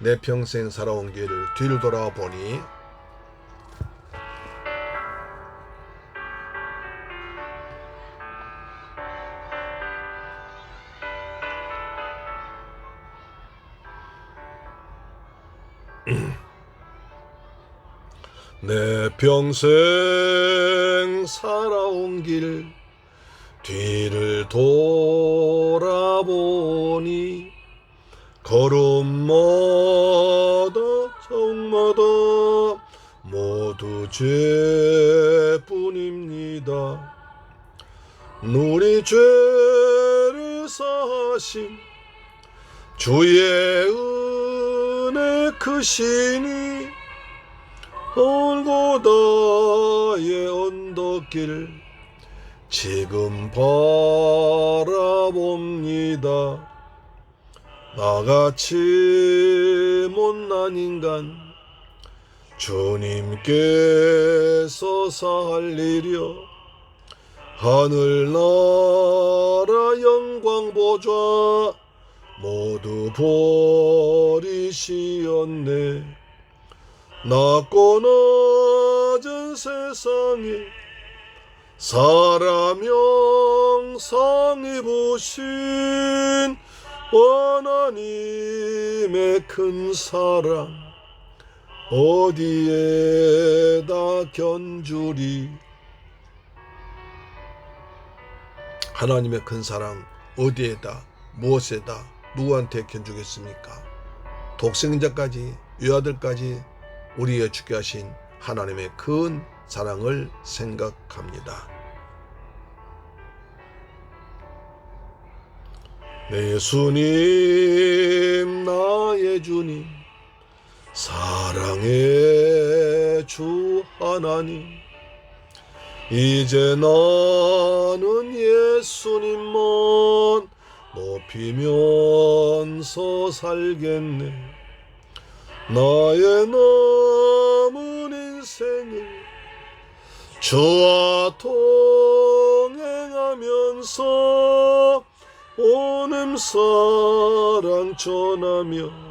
내 평생 살아온 길을 뒤를 돌아보니. 내 평생 살아온 길 뒤를 돌아보니. 걸음마 죄뿐입니다. 누리 죄를 사신 주의 은혜 크시니 올고다의 언덕길 지금 바라봅니다. 나같이 못난 인간 주님께서 살리려 하늘나라 영광 보좌 모두 버리시었네. 낮고 낮은 세상에 사람 형상 입으신 하나님의 큰 사랑 어디에다 견주리 하나님의 큰 사랑 어디에다 무엇에다 누구한테 견주겠습니까? 독생자까지 유아들까지 우리의 주게 하신 하나님의 큰 사랑을 생각합니다. 내 예수님 나의 주님 사랑의 주 하나님 이제 나는 예수님만 높이면서 살겠네. 나의 남은 인생을 주와 동행하면서 오는 사랑 전하며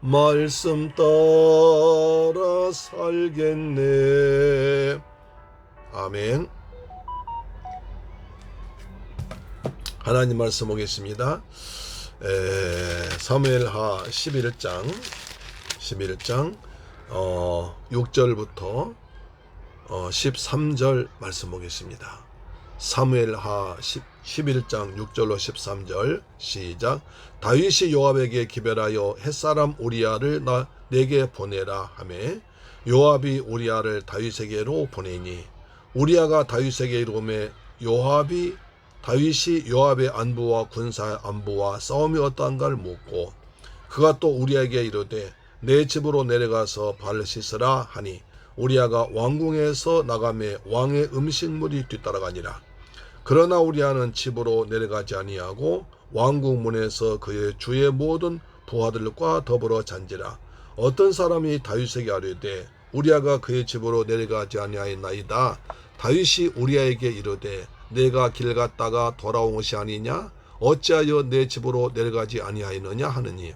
말씀 따라 살겠네. 아멘. 하나님 말씀 보겠습니다. 에, 사무엘하 11장 11장 어, 6절부터 어, 13절 말씀 보겠습니다. 사무엘하 10, 11장 6절로 13절 시작. 다윗이 요압에게 기별하여 햇사람 우리아를 나 내게 보내라 하매 요압이 우리아를 다윗에게로 보내니 우리아가 다윗에게 이르매 요압이 다윗이 요압의 안부와 군사 안부와 싸움이 어떠한가를 묻고 그가 또 우리에게 이르되 내 집으로 내려가서 발을 씻으라 하니 우리아가 왕궁에서 나가매 왕의 음식물이 뒤따라가니라 그러나 우리아는 집으로 내려가지 아니하고 왕궁 문에서 그의 주의 모든 부하들과 더불어 잔지라. 어떤 사람이 다윗에게 아뢰되 우리아가 그의 집으로 내려가지 아니하였나이다. 다윗이 우리아에게 이르되 내가 길 갔다가 돌아온 것이 아니냐? 어찌하여 내 집으로 내려가지 아니하였느냐 하느니.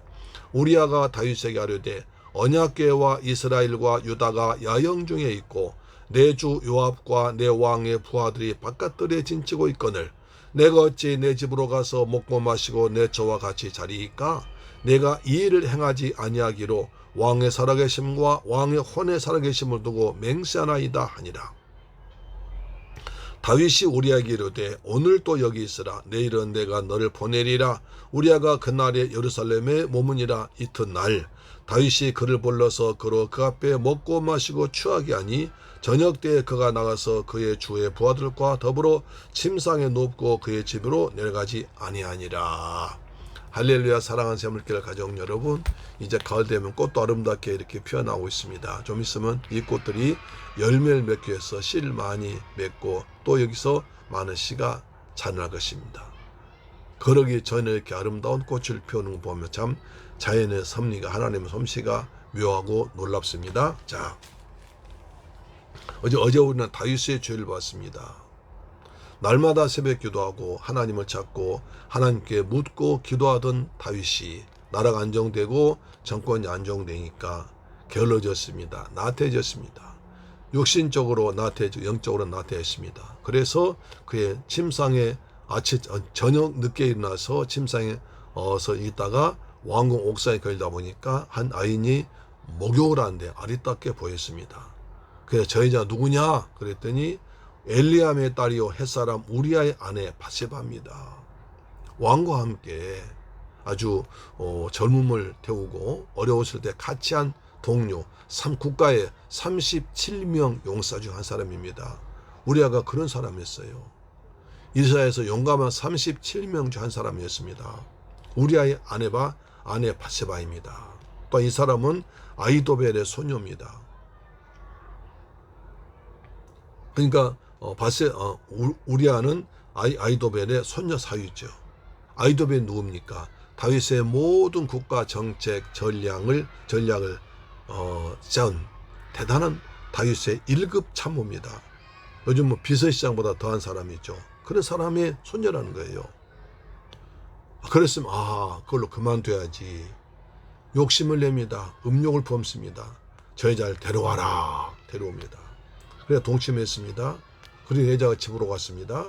우리아가 다윗에게 아뢰되 언약궤와 이스라엘과 유다가 야영 중에 있고 내 주 요압과 내 왕의 부하들이 바깥들에 진치고 있거늘. 내가 어찌 내 집으로 가서 먹고 마시고 내 저와 같이 자리이까? 내가 이 일을 행하지 아니하기로 왕의 살아계심과 왕의 혼의 살아계심을 두고 맹세하나이다 하니라. 다윗이 우리에게 이르되 오늘 또 여기 있으라. 내일은 내가 너를 보내리라. 우리아가 그날에 예루살렘에 머무니라. 이튿날 다윗이 그를 불러서 그로 그 앞에 먹고 마시고 취하게 하니 저녁 때에 그가 나가서 그의 주의 부하들과 더불어 침상에 눕고 그의 집으로 내려가지 아니하니라. 할렐루야 사랑하는 샘물길 가족 여러분 이제 가을 되면 꽃도 아름답게 이렇게 피어나고 있습니다. 좀 있으면 이 꽃들이 열매를 맺기 위해서 씨를 많이 맺고 또 여기서 많은 씨가 자랄 것입니다. 그러기 전에 이렇게 아름다운 꽃을 피우는 거 보면 참 자연의 섭리가 하나님의 솜씨가 묘하고 놀랍습니다. 자 어제 어제 우리는 다윗의 죄를 봤습니다 날마다 새벽 기도하고 하나님을 찾고 하나님께 묻고 기도하던 다윗이 나라가 안정되고 정권이 안정되니까 게을러졌습니다. 나태해졌습니다. 육신적으로 나태해 영적으로 나태했습니다. 그래서 그의 침상에 아침 어, 저녁 늦게 일어나서 침상에 어서 있다가 왕궁 옥상에 걸다 보니까 한 아인이 목욕을 하는데 아리답게 보였습니다. 그래서 저 여자 누구냐? 그랬더니 엘리암의 딸이요 햇사람 우리아의 아내 바세바입니다. 왕과 함께 아주 어, 젊음을 태우고 어려웠을 때 같이 한 동료 삼 국가의 37명 용사 중 한 사람입니다. 우리아가 그런 사람이었어요. 이스라엘에서 용감한 37명 중 한 사람이었습니다. 우리아의 아내바 아내 바세바입니다. 또 이 사람은 아이도벨의 소녀입니다. 그러니까 어, 바세 어, 우- 우리아는 아이, 아이도벨의 손녀 사위죠. 아이도벨이 누굽니까? 다윗의 모든 국가 정책 전략을 전략을 어, 짠 대단한 다윗의 1급 참모입니다. 요즘 뭐 비서시장보다 더한 사람이죠. 그런 사람의 손녀라는 거예요. 그랬으면 아 그걸로 그만둬야지. 욕심을 냅니다. 음욕을 품습니다. 저 여자를 데려와라. 데려옵니다. 그래 동침했습니다. 그리고 여자가 집으로 갔습니다.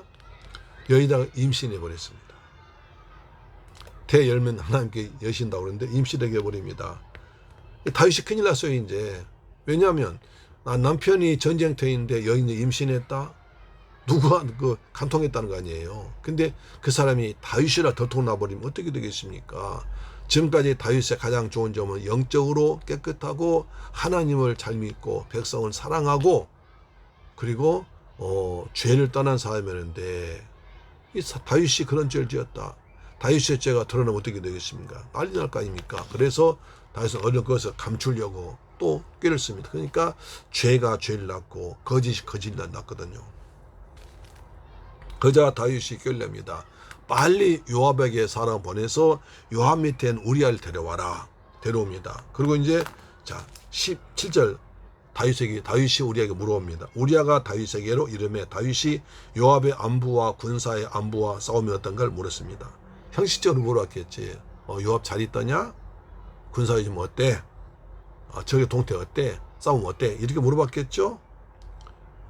여의다가 임신해 버렸습니다. 대 열면 하나님께 여신다고 그러는데 임신하게 해버립니다. 다윗이 큰일 났어요 이제. 왜냐하면 아, 남편이 전쟁터인데 여인이 임신했다. 누가 그 간통했다는 거 아니에요. 근데 그 사람이 다윗이라 더통 나버리면 어떻게 되겠습니까? 지금까지 다윗의 가장 좋은 점은 영적으로 깨끗하고 하나님을 잘 믿고 백성을 사랑하고 그리고 어, 죄를 떠난 사람이었는데 이 사- 다윗이 그런 죄를 지었다. 다윗의 죄가 드러나면 어떻게 되겠습니까? 난리 날 거 아닙니까? 그래서 다윗은 어느 것을 감추려고 또 꾀를 씁니다. 그러니까 죄가 죄를 낳고 거짓이 거짓을 낳거든요. 그자 다윗이 꾀냅니다. 빨리 요압에게 사람 보내서 요압 밑엔 우리아를 데려와라. 데려옵니다. 그리고 이제 자 17절 다윗에게 다윗이 우리에게 물어옵니다. 우리아가 다윗에게로 이름에 다윗이 요압의 안부와 군사의 안부와 싸움이 어떤 걸 물었습니다. 형식적으로 물어봤겠지. 어, 요압 잘 있더냐? 군사 요즘 어때? 어, 저기 동태 어때? 싸움 어때? 이렇게 물어봤겠죠?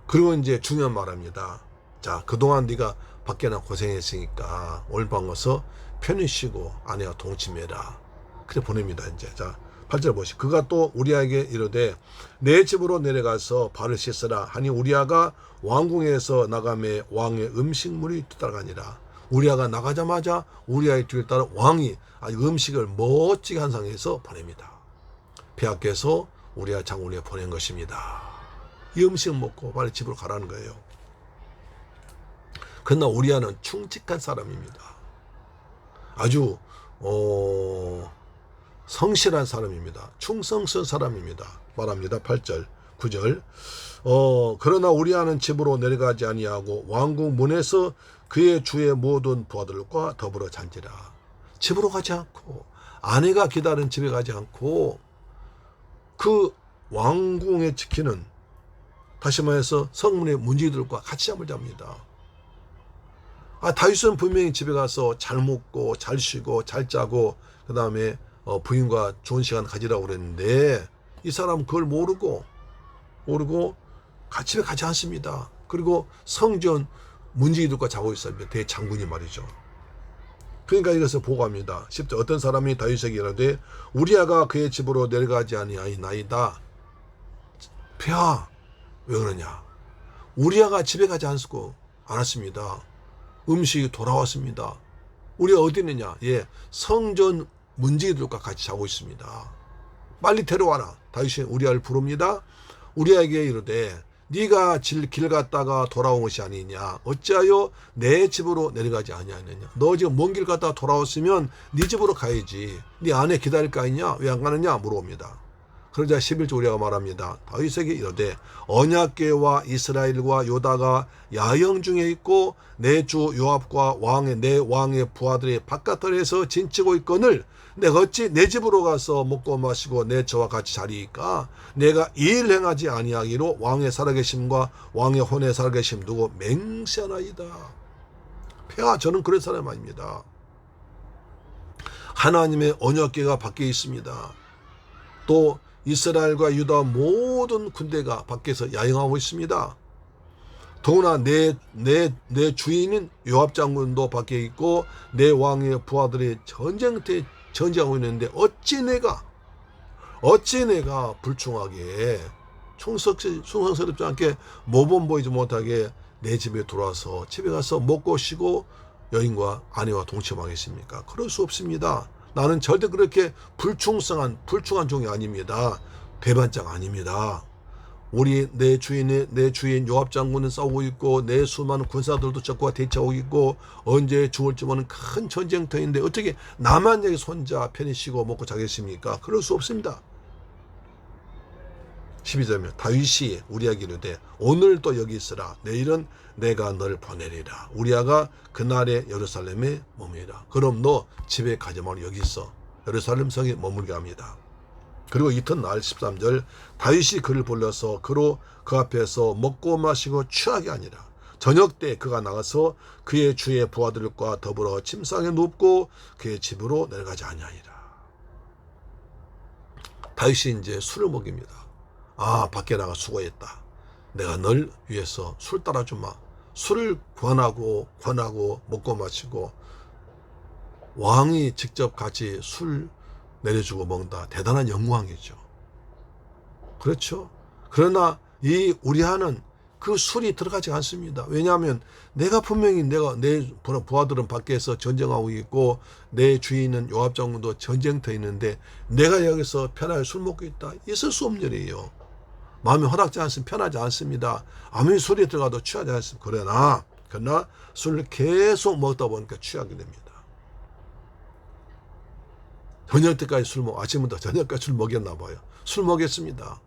그리고 이제 중요한 말합니다. 자, 그동안 네가 밖에 나 고생했으니까 오늘 밤 와서 편히 쉬고 아내와 동침해라. 그래 보냅니다, 이제. 자, 8절 보시. 그가 또 우리에게 이르되 내 집으로 내려가서 발을 씻으라 하니 우리아가 왕궁에서 나감에 왕의 음식물이 따라가니라. 우리아가 나가자마자 우리아의 뒤를 따라 왕이 음식을 멋지게 한 상에서 보냅니다. 폐하께서 우리아 장군에 보낸 것입니다. 이 음식 먹고 빨리 집으로 가라는 거예요. 그러나 우리아는 충직한 사람입니다. 아주 어, 성실한 사람입니다. 충성스러운 사람입니다. 말합니다. 8절, 9절. 어, 그러나 우리 아는 집으로 내려가지 아니하고 왕궁 문에서 그의 주의 모든 부하들과 더불어 잔지라. 집으로 가지 않고 아내가 기다린 집에 가지 않고 그 왕궁에 지키는 다시 말해서 성문의 문지들과 같이 잠을 잡니다. 아, 다윗은 분명히 집에 가서 잘 먹고 잘 쉬고 잘 짜고 그 다음에 어, 부인과 좋은 시간 가지라고 그랬는데 이 사람 그걸 모르고 모르고 같이 가지 않습니다. 그리고 성전 문지기들과 자고 있어요. 대장군이 말이죠. 그러니까 이것을 보고합니다. 10절 어떤 사람이 다윗에게 이르되 우리아가 그의 집으로 내려가지 아니하이나이다. 폐하 왜 그러냐? 우리아가 집에 가지 않고 않았습니다. 음식이 돌아왔습니다. 우리가 어디 있느냐? 예, 성전 문지기들과 같이 자고 있습니다. 빨리 데려와라. 다윗이 우리아를 부릅니다. 우리에게 이르되 네가 질, 길 갔다가 돌아온 것이 아니냐? 어찌하여 내 집으로 내려가지 아니하느냐? 너 지금 먼 길 갔다가 돌아왔으면 네 집으로 가야지. 네 안에 기다릴 거 아니냐? 왜 안 가느냐? 물어봅니다. 그러자 11절 우리가 말합니다. 다윗에게 이르되 언약궤와 이스라엘과 요다가 야영 중에 있고 내 주 요압과 왕의 내 왕의 부하들이 바깥들에서 진치고 있거늘 내가 어찌 내 집으로 가서 먹고 마시고 내 저와 같이 자리이까 내가 이 일 행하지 아니하기로 왕의 살아계심과 왕의 혼의 살아계심 두고 맹세하나이다. 폐하 저는 그런 사람 아닙니다. 하나님의 언약궤가 밖에 있습니다. 또 이스라엘과 유다 모든 군대가 밖에서 야영하고 있습니다. 더구나 내, 내, 내 주인인 요압 장군도 밖에 있고 내 왕의 부하들이 전쟁터에 전쟁하고 있는데 어찌 내가 어찌 내가 불충하게 충석, 충성스럽지 않게 모범 보이지 못하게 내 집에 들어와서 집에 가서 먹고 쉬고 여인과 아내와 동침하겠습니까? 그럴 수 없습니다. 나는 절대 그렇게 불충성한 불충한 종이 아닙니다. 배반장 아닙니다. 우리 내 주인의 내 주인 요압 장군은 싸우고 있고 내 수많은 군사들도 적과 대처하고 있고 언제 죽을지 모르는 큰 전쟁터인데 어떻게 나만 여기 손자 편히 쉬고 먹고 자겠습니까? 그럴 수 없습니다. 12절면 다윗이 우리에게 이르되 오늘도 여기 있으라. 내일은 내가 너를 보내리라. 우리아가 그날에 예루살렘에 머무리라. 그럼 너 집에 가지 말고 여기 있어. 예루살렘 성에 머물게 합니다 그리고 이튿날 13절 다윗이 그를 불러서 그로 그 앞에서 먹고 마시고 취하게 아니라. 저녁 때 그가 나가서 그의 주의 부하들과 더불어 침상에 눕고 그의 집으로 내려가지 아니하니라. 다윗이 이제 술을 먹입니다. 아 밖에 나가 수고했다. 내가 널 위해서 술 따라주마. 술을 권하고 권하고 먹고 마시고 왕이 직접 같이 술 내려주고 먹는다. 대단한 영광이죠. 그렇죠. 그러나 이 우리하는 그 술이 들어가지 않습니다. 왜냐하면 내가 분명히 내가 내 부하들은 밖에서 전쟁하고 있고 내 주인은 요압 장군도 전쟁터에 있는데 내가 여기서 편하게 술 먹고 있다. 있을 수 없는 일이에요. 마음이 허락지 않으면 편하지 않습니다. 아무리 술이 들어가도 취하지 않습니다. 그러나 그러나 술을 계속 먹다 보니까 취하게 됩니다. 저녁 때까지 술 먹, 아침부터 저녁까지 술 먹였나 봐요. 술 먹였습니다.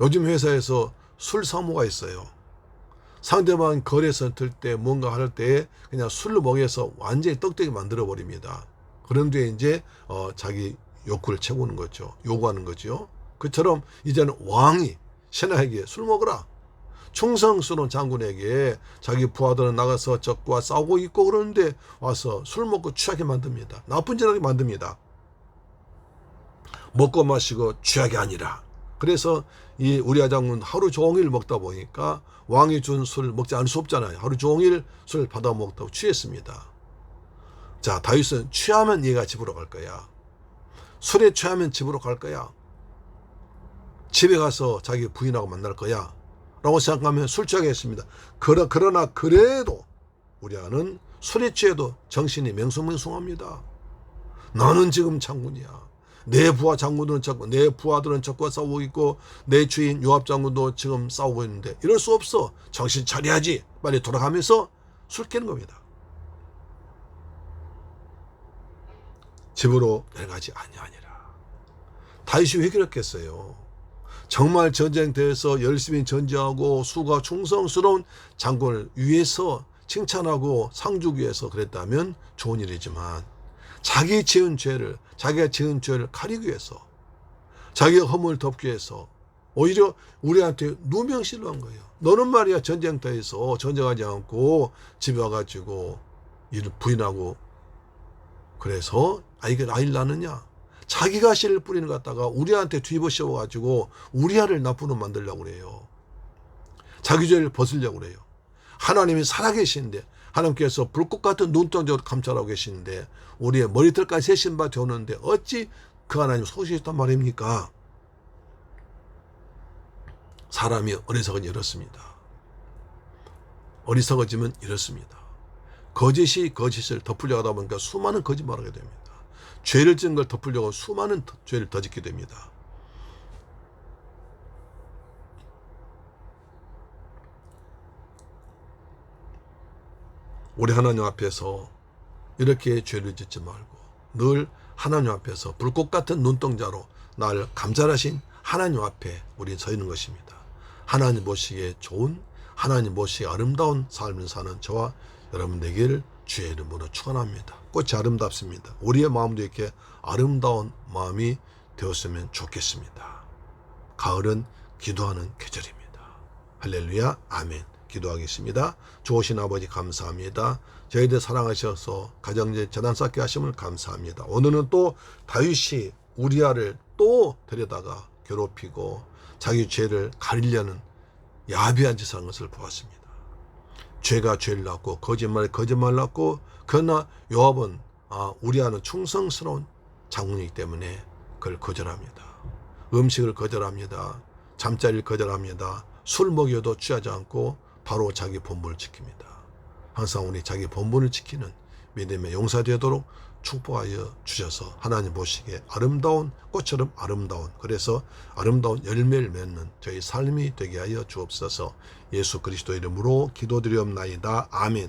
요즘 회사에서 술 사모가 있어요. 상대방 거래선 틀 때 뭔가 할 때 그냥 술로 먹여서 완전히 떡되게 만들어 버립니다. 그런 뒤에 이제 어, 자기 욕구를 채우는 거죠. 요구하는 거죠. 그처럼 이제는 왕이 신하에게 술 먹어라. 충성스러운 장군에게 자기 부하들은 나가서 적과 싸우고 있고 그러는데 와서 술 먹고 취하게 만듭니다. 나쁜 짓 하게 만듭니다. 먹고 마시고 취하게 아니라. 그래서 이 우리아 장군 하루 종일 먹다 보니까 왕이 준술 먹지 않을 수 없잖아요. 하루 종일 술 받아 먹다고 취했습니다. 자, 다윗은 취하면 얘가 집으로 갈 거야. 술에 취하면 집으로 갈 거야. 집에 가서 자기 부인하고 만날 거야. 라고 생각하면 술 취하겠습니다. 그러, 그러나 그래도 우리 아는 술에 취해도 정신이 맹숭맹숭합니다. 나는 지금 장군이야. 내 부하 장군들은 적고 내 부하들은 적과 싸우고 있고 내 주인 요압 장군도 지금 싸우고 있는데 이럴 수 없어. 정신 차려야지. 빨리 돌아가면서 술 깨는 겁니다. 집으로 내려가지 아니하니라. 다윗이 왜 그랬겠어요? 정말 전쟁터에서 열심히 전쟁하고 수가 충성스러운 장군을 위해서 칭찬하고 상주기 위해서 그랬다면 좋은 일이지만 자기 지은 죄를 자기가 지은 죄를 가리기 위해서 자기가 허물을 덮기 위해서 오히려 우리한테 누명실로 한 거예요. 너는 말이야 전쟁터에서 전쟁하지 않고 집에 와가지고 일을 부인하고 그래서 아이가 아이를 낳느냐 자기가 씨를 뿌리는 것 갖다가 우리한테 뒤집어 씌워가지고 우리아를 나쁘로 만들려고 그래요. 자기 죄를 벗으려고 그래요. 하나님이 살아계시는데 하나님께서 불꽃 같은 눈동자로 감찰하고 계시는데 우리의 머리털까지 세신 바 되었는데 어찌 그 하나님 속이셨단 말입니까? 사람이 어리석은 이렇습니다. 어리석어지면 이렇습니다. 거짓이 거짓을 덮으려고 하다 보니까 수많은 거짓말을 하게 됩니다. 죄를 짓는 걸 덮으려고 수많은 더- 죄를 더 짓게 됩니다. 우리 하나님 앞에서 이렇게 죄를 짓지 말고 늘 하나님 앞에서 불꽃 같은 눈동자로 나를 감찰하신 하나님 앞에 우리 서 있는 것입니다. 하나님 보시기에 좋은 하나님 보시기에 아름다운 삶을 사는 저와 여러분 되기를 주의 이름으로 축원합니다. 꽃이 아름답습니다. 우리의 마음도 이렇게 아름다운 마음이 되었으면 좋겠습니다. 가을은 기도하는 계절입니다. 할렐루야, 아멘. 기도하겠습니다. 좋으신 아버지 감사합니다. 저희들 사랑하셔서 가정제 재단 쌓게 하심을 감사합니다. 오늘은 또 다윗이 우리아를 또 데려다가 괴롭히고 자기 죄를 가리려는 야비한 짓을 한 것을 보았습니다. 죄가 죄를 낳고 거짓말에 거짓말 낳고 그러나 요압은 아, 우리아는 충성스러운 장군이기 때문에 그걸 거절합니다. 음식을 거절합니다. 잠자리를 거절합니다. 술 먹여도 취하지 않고 바로 자기 본분을 지킵니다. 항상 우리 자기 본분을 지키는 믿음의 용사 되도록 축복하여 주셔서 하나님 보시기에 아름다운 꽃처럼 아름다운 그래서 아름다운 열매를 맺는 저희 삶이 되게 하여 주옵소서. 예수 그리스도 이름으로 기도드리옵나이다. 아멘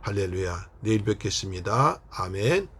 할렐루야. 내일 뵙겠습니다. 아멘.